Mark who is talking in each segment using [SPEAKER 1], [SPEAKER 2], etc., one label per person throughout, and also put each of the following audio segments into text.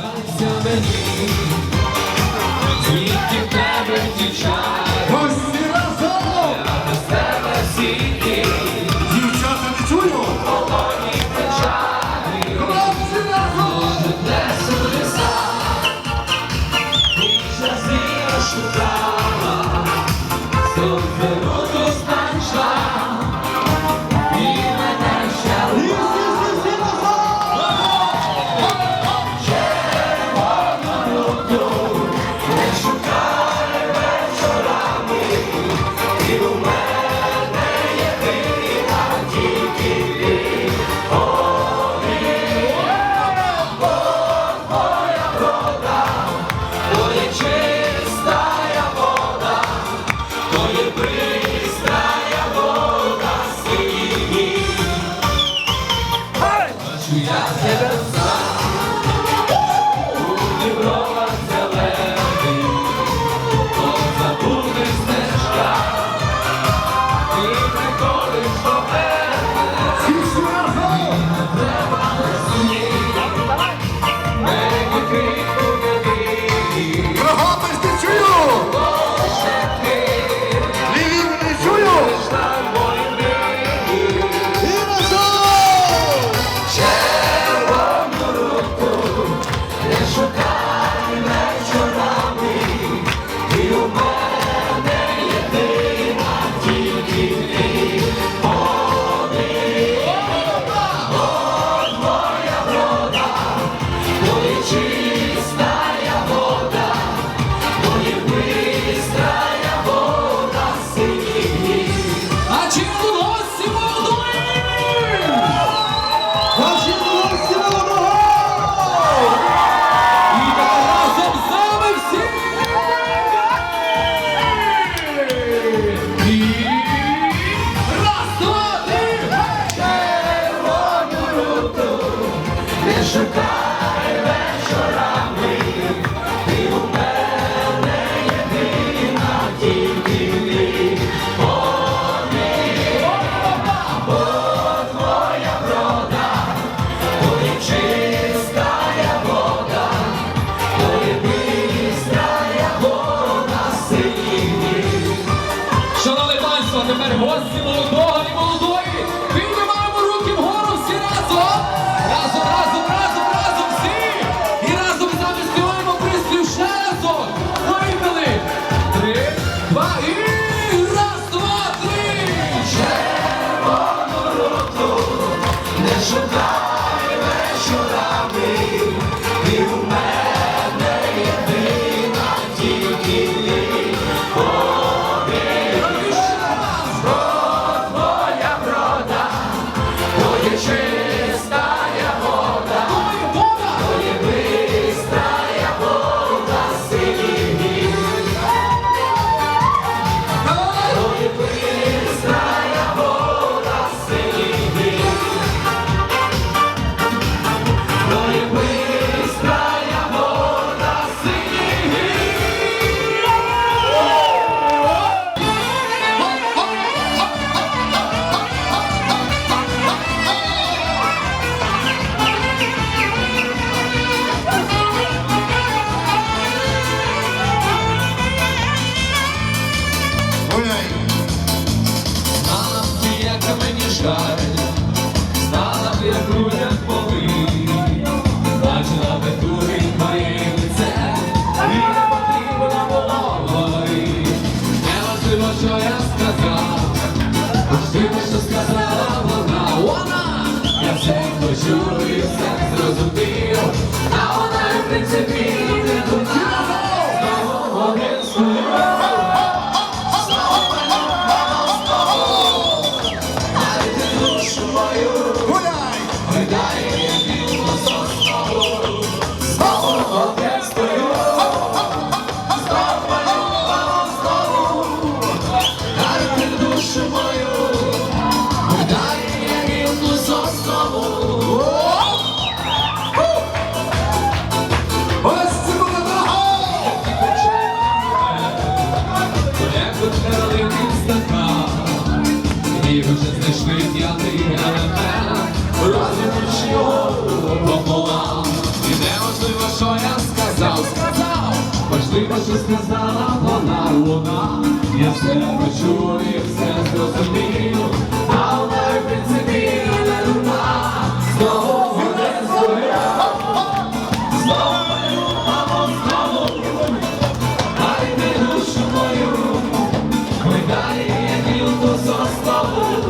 [SPEAKER 1] Станься мені, все зрозумів, а вона в принципі що сказала вона, вона, я все почув і все зрозумів, але в принципі не дума, знову буде своя, знову мою маму, знову, хай ти душу мою, гойдає, як гілку соснову, знову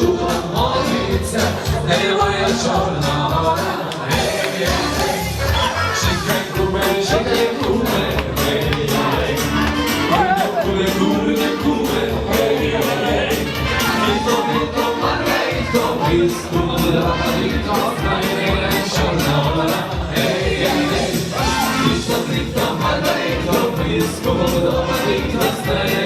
[SPEAKER 1] чула молиться, чорна гора, гей, гей. Чекай, куме, чекай, куме, гей, гей. Куме, куме, куме, гей, гей. Віто, віто, Маргаїто, віску, Маргаїто, знає, моя чорна гора, гей, гей, гей. Віто, віто, Маргаїто, віску, Маргаїто, знає, моя чорна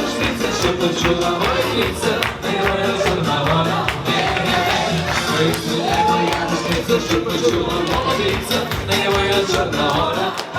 [SPEAKER 1] рушниця, що почула воїться, не моя чорна гора, Ми стріляємо, я рушниця, що